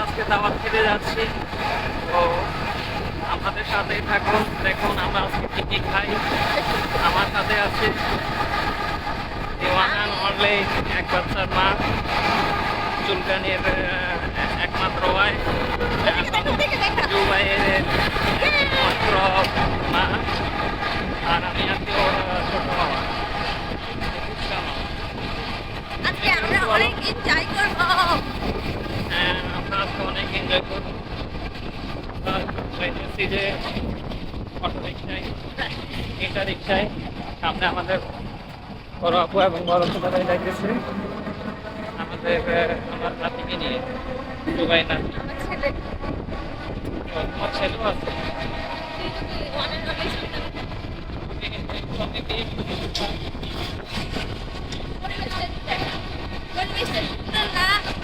আজকে দাওয়াত খেতে যাচ্ছি। তো আমাদের সাথেই থাকুন, দেখুন আমরা আজকে কি কি খাই। আমার সাথে আছে দেওয়ান অনলি, এক বাচ্চার মা, চুলকানির একমাত্র ভাই জুবাইয়ের একমাত্র মা, আর আমি আছি ওর ছোট মামা ফুচকা মামা। আজকে আমরা অনেক এনজয় করব হ্যাঁ, আমরা আজকে আর চাইতেছি যে অটো রিক্সায় এটা রিক্সায় সামনে আমাদের বড় আপু এবং বড় ভাই যাইতেছে আমাদের আমার নাতিকে নিয়ে।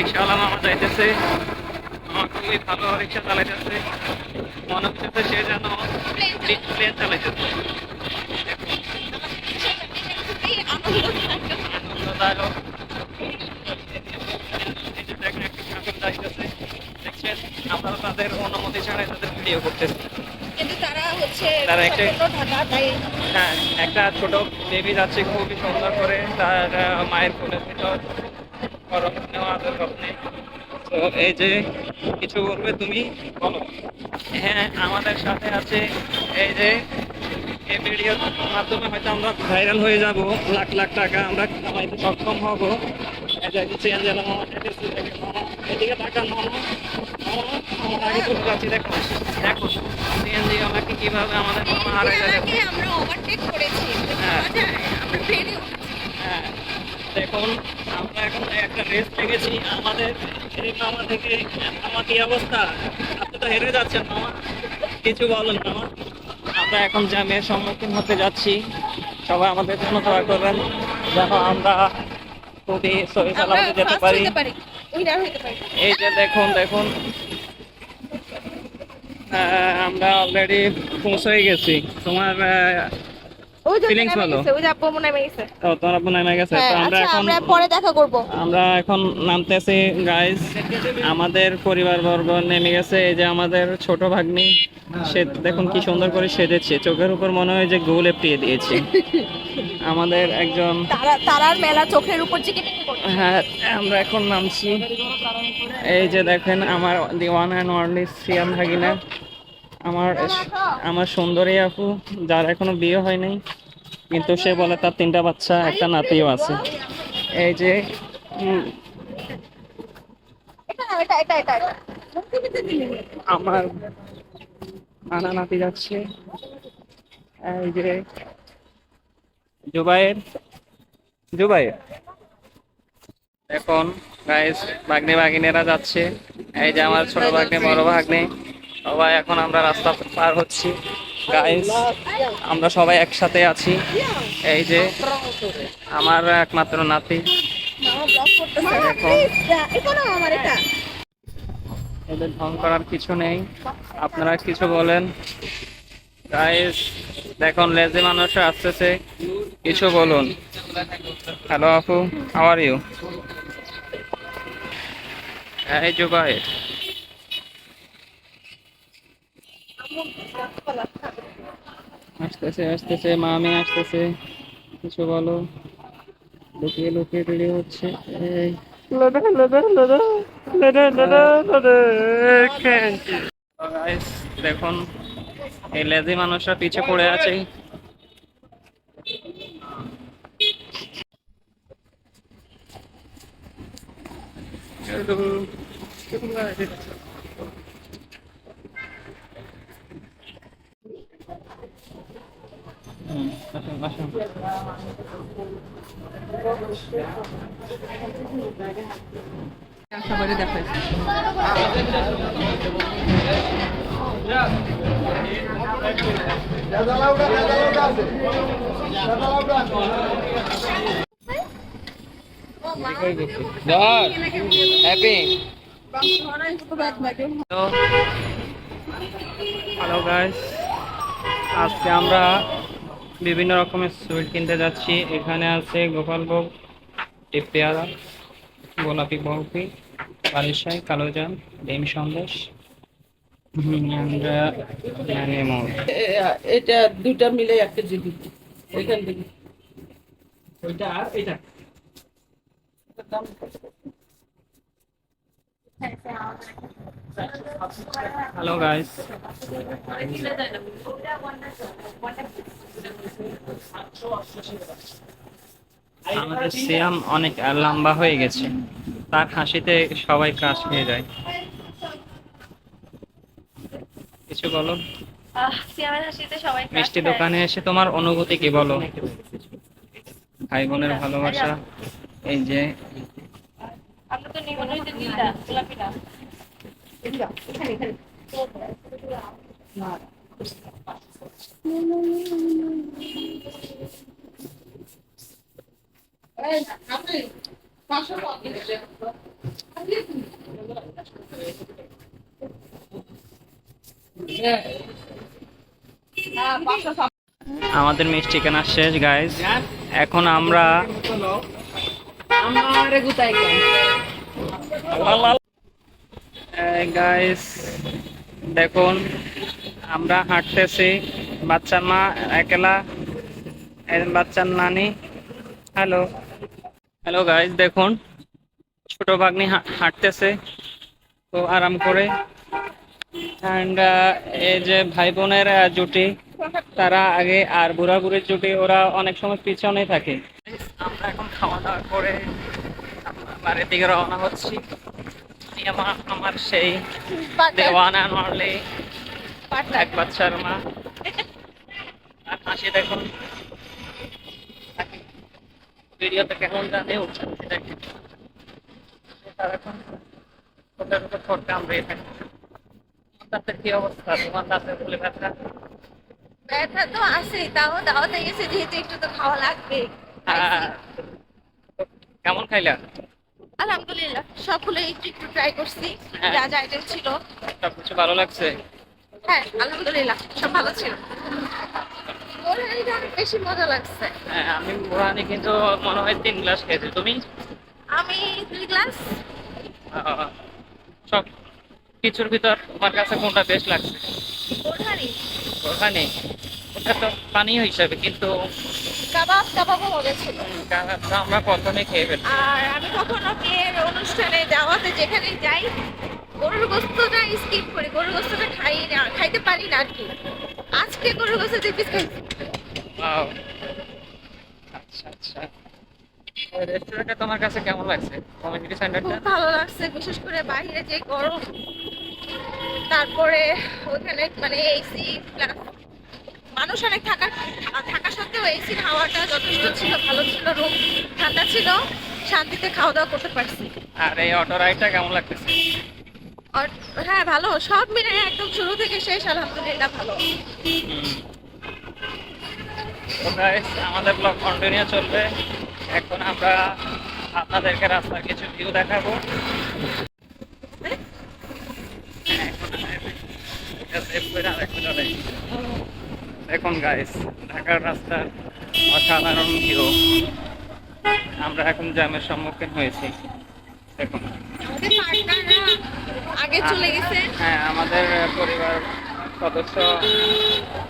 রিক্সাওয়ালা মামা যাইতেছে। আমার খুবই ভালো রিক্সা চালাইতেছে। মনে হচ্ছে সে যেন প্লেন চালাইতেছে। আনন্দদায়ক আমরা তাদের অনুমতি ছাড়াই তাদের ভিডিও করতেছি। কিন্তু তারা হচ্ছে তারা একটা- হ্যাঁ একটা ছোট বেবি যাচ্ছে খুবই সুন্দর করে। তার মায়ের কোলের ভিতর গরম নেওয়া আদর যত্নে তো এই যে কিছু বলবে তুমি? বলো। হ্যাঁ আমাদের সাথে আছে এই যে এই ভিডিওর মাধ্যমে হয়তো আমরা ভাইরাল হয়ে যাব। লাখ লাখ টাকা আমরা কামাইতে সক্ষম হব। এদিকে টাকা দেখো। দেখো সিএনজি আমাকে কীভাবে আমাদের হারাই যাবে আমরা ওভারটেক করেছি। হ্যাঁ। দেখুন আমরা এখন একটা রেস পেয়েছি আমাদের এই মামা থেকে আমার কি অবস্থা? আপনি তো হেরে যাচ্ছেন মামা। কিছু বলুন মামা। আমরা এখন জ্যামের সম্মুখীন হতে যাচ্ছি সবাই আমাদের জন্য দোয়া করবেন। যেন আমরা খুবই সহি সালামতে যেতে পারি। এই যে দেখুন দেখুন। আমরা অলরেডি পৌঁছে গেছি। তোমার ওই যে Feelings ভালো? ওই যে আপু নেমে গেছে। ও, তোমার আপু নেমে গেছে হ্যাঁ তো আমরা আচ্ছা এখন আমরা পরে দেখা করব। আমরা এখন নামতেছি গাইস আমাদের পরিবার বর্গ নেমে গেছে এই যে আমাদের ছোট ভাগ্নি সে দেখুন কি সুন্দর করে সেজেছে চোখের উপর মনে হয় যে গোল এপটিয়ে দিয়েছে। আমাদের একজন তারার মেলা চোখের উপর হ্যাঁ আমরা এখন নামছি। এই যে দেখেন আমার দিওয়ান অ্যান্ড ওয়ার্লি সিয়াম ভাগিনা। আমার আমার সুন্দরী আপু, যার এখনও বিয়ে হয় নাই কিন্তু সে বলে তার তিনটা বাচ্চা, একটা নাতিও আছে। এই যে। আমার নানা নাতি যাচ্ছে। এই যে জুবাইয়ের জুবাইয়ের এখন গাইস ভাগ্নে ভাগিনেরা যাচ্ছে। এই যে আমার ছোট ভাগ্নে, বড় ভাগ্নে। সবাই, এখন আমরা রাস্তা পার হচ্ছি। গাইস আমরা সবাই একসাথে আছি। এই যে আমার একমাত্র নাতি। এদের ঢং করার কিছু নেই। আপনারা কিছু বলেন। গাইস দেখুন লেজি মানুষ আসতেছে। কিছু বলুন। হ্যালো আপু আর ইউ এই জুবাই আসতেছে আসতেছে মামি আসতেছে। কিছু বলো? লুকিয়ে লুকিয়ে ভিডিও হচ্ছে। এই। দেখুন এই লেজি মানুষরা পিছে পড়ে আছে। হুম, আসুন। সবারই দেখাইছে হ্যালো গাইস আজকে আমরা বিভিন্ন রকমের সুইট কিনতে যাচ্ছি। এখানে আছে গোপালভোগ পেয়ারা গোলাপি বরফি বালিশাই কালোজাম ডিম সন্দেশ এটা দুটা মিলে এক কেজি দিচ্ছি। ওইখান থেকে। ওইটা আর এইটা হ্যালো গাইস আমাদের সিয়াম অনেক লম্বা হয়ে গেছে। তার হাসিতে সবাই কাজ খেয়ে যায়। কিছু বলো? মিষ্টি দোকানে এসে তোমার অনুভূতি কি বলো? ভাই বোনের ভালোবাসা এই যে আমরা তো না আমাদের মিষ্টি কেনা শেষ গাইস এখন আমরা আমার গুতাই কেন গাইস দেখুন, আমরা হাঁটতেছি। বাচ্চার মা একলা বাচ্চার নানি। হ্যালো হ্যালো গাইস দেখুন। ছোট ভাগ্নি হাঁটতেছে। তো আরাম করে। অ্যান্ড এই যে ভাই বোনের জুটি, তারা আগে আর বুড়া বুড়ির জুটি, ওরা অনেক সময় পিছনে থাকে। আমরা এখন খাওয়া দাওয়া করে বাড়ির দিকে রওনা হচ্ছি। আমি আমার আমার সেই দেওয়ানা নড়লে এক বাচ্চার মা। আর হাসি দেখুন। ভিডিওতে কেমন জানে উঠছে দেখে সারাক্ষণ ঠোঁটের উপর ঠোঁট কামড়িয়ে থাকে তাতে কি অবস্থা? তোমার দাঁতের ফুলে ব্যথা? ব্যথা তো আছেই, তাও দাওয়াতে গেছে যেহেতু একটু তো খাওয়া লাগবে আহ, কেমন খাইলা? আলহামদুলিল্লাহ সবগুলো একটু একটু ট্রাই করছি। হ্যাঁ। যা যা আইটেম ছিল। সব কিছু ভালো লাগছে? হ্যাঁ আলহামদুলিল্লাহ সব ভালো ছিল। বেশি মজা লাগছে। হ্যাঁ, আমি বুড়ানি কিন্তু মনে হয় তিন গ্লাস খেয়েছি। তুমি? আমি দুই গ্লাস সব কিছুর ভিতর তোমার কাছে কোনটা বেশ লাগছে? বোরহানি। ওখানে ওটা তো পানীয় হিসাবে কিন্তু কাবাব কাবাবও মজা ছিল। কাবাবটা আমরা প্রথমে খেয়ে ফেলি আর আমি কখনো বিয়ের অনুষ্ঠানে যাওয়াতে যেখানে যাই গরুর গোস্তটা স্কিপ করি। গরুর গোস্তটা খাই না খাইতে পারি না আর কি। আজকে গরুর গোস্ত দুই পিস খাইছি। আচ্ছা আচ্ছা। রেস্টুরেন্টটা তোমার কাছে কেমন লাগছে? কমিউনিটি সেন্টারটা খুব ভালো লাগছে বিশেষ করে বাইরে যে গরম তারপরে ওখানে মানে এসি প্লাস মানুষ অনেক থাকা থাকা সত্ত্বেও এসির হাওয়াটা যথেষ্ট ছিল ভালো ছিল রুম ঠান্ডা ছিল শান্তিতে খাওয়া দাওয়া করতে পারছি। আর এই অটো রাইডটা কেমন লাগতেছে? হ্যাঁ ভালো। সব মিলে একদম শুরু থেকে শেষ আলহামদুলিল্লাহ ভালো। আমাদের ব্লগ কন্টিনিউ চলবে। এখন আমরা আপনাদেরকে রাস্তার কিছু ভিউ দেখাবো। দেখুন গাইস ঢাকার রাস্তার অসাধারণ ভিউ আমরা এখন জ্যামের সম্মুখীন হয়েছি। দেখুন। আমাদের আগে চলে গেছে। হ্যাঁ আমাদের পরিবার সদস্য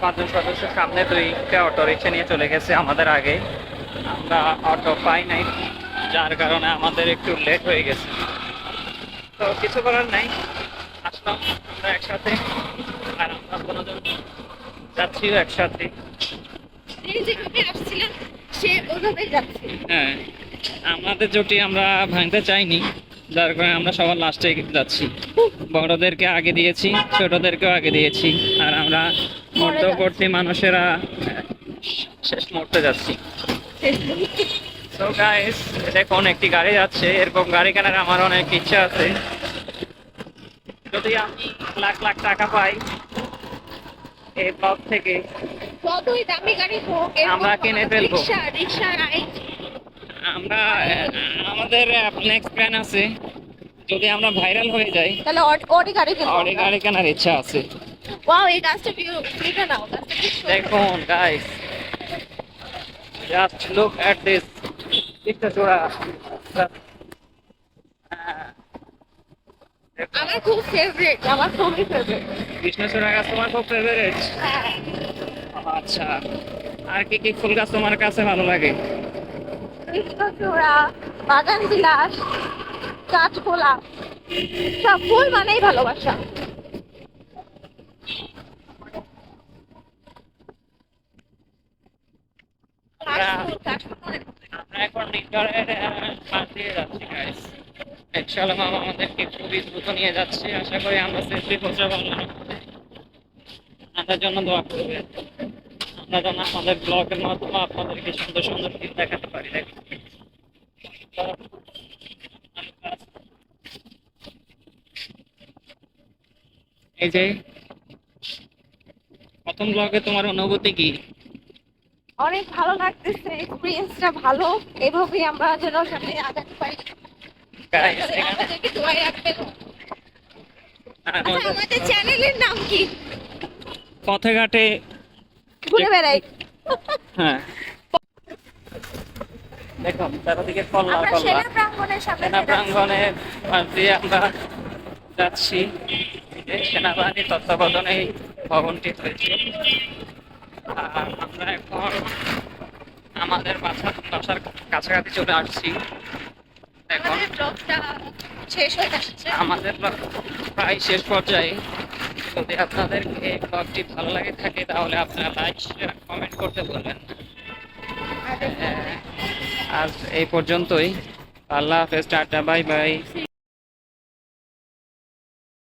পাঁচজন সদস্য সামনে দুইটা অটো রিক্সা নিয়ে চলে গেছে আমাদের আগে। আমরা অটো পাই নাই যার কারণে আমাদের একটু লেট হয়ে গেছে। তো কিছু করার নাই। আসলাম আমরা একসাথে। আর আমরা কোনোজন যাচ্ছিও একসাথে। হ্যাঁ আমাদের জুটি আমরা ভাঙতে চাইনি যার কারণে আমরা সবার লাস্টে যাচ্ছি। বড়দেরকে আগে দিয়েছি ছোটদেরকেও আগে দিয়েছি আর আমরা মধ্যবর্তী মানুষেরা শেষ মুহূর্তে যাচ্ছি। সো গাইস দেখুন একটি গাড়ি যাচ্ছে এরকম গাড়ি কেনার আমার অনেক ইচ্ছা আছে। যদি আমি লাখ লাখ টাকা পাই এই ব্লগ থেকে। যতই দামি গাড়ি হোক আমরা কিনে ফেলব। রিক্সা রিক্সা রাইড আমরা আমাদের নেক্সট প্ল্যান আছে। যদি আমরা ভাইরাল হয়ে যাই তাহলে অডি গাড়ি কিনবো অনেক গাড়ি কেনার ইচ্ছা আছে। ওয়াও এই গাছটা ভিউ ভিউটা নাও গাছটা। দেখুন guys just look at this কৃষ্ণচূড়া আমার খুব ফেভারিট আমার খুবই ফেভারিট কৃষ্ণচূড়া গাছ তোমার খুব ফেভারিট আচ্ছা আর কি কি ফুল গাছ তোমার কাছে ভালো লাগে? কৃষ্ণচূড়া বাগান বিলাস কাঠগোলা সব ফুল মানেই ভালোবাসা। আমরা এখন নিকটরের পাশ দিয়ে যাচ্ছি গাইস খুবই দ্রুত নিয়ে যাচ্ছে। আশা করি আমরা দোয়া আমরা যেন আমাদের ব্লগের আপনাদেরকে সুন্দর সুন্দর দেখাতে পারি। এই যে, প্রথম ব্লগে তোমার অনুভূতি কি? অনেক ভালো লাগতেছে এক্সপিরিয়েন্সটা ভালো। এভাবেই আমরা যেন সামনে আগাতে পারি। আমাদেরকে দোয়ায় রাখবেন আমাদের আমাদের চ্যানেলের নাম কি পথে ঘাটে ঘুরে বেড়াই। হ্যাঁ। দেখুন চারদিকে কল্লা কল্লা সেনা দিয়ে আমরা যাচ্ছি। এই সেনাবাহিনীর তত্ত্বাবধানে এই ভবনটি হয়েছে। আর আমরা এখন আমাদের বাসা বাসার কাছাকাছি চলে আসছি। এখন শেষ হয়ে আসছে। আমাদের প্রায় শেষ পর্যায়ে। যদি আপনাদেরকে ব্লগটি ভালো লাগে থাকে তাহলে আপনারা লাইক শেয়ার কমেন্ট করতে বলবেন আজ এই পর্যন্তই। আল্লাহ হাফেজ টাটা বাই বাই।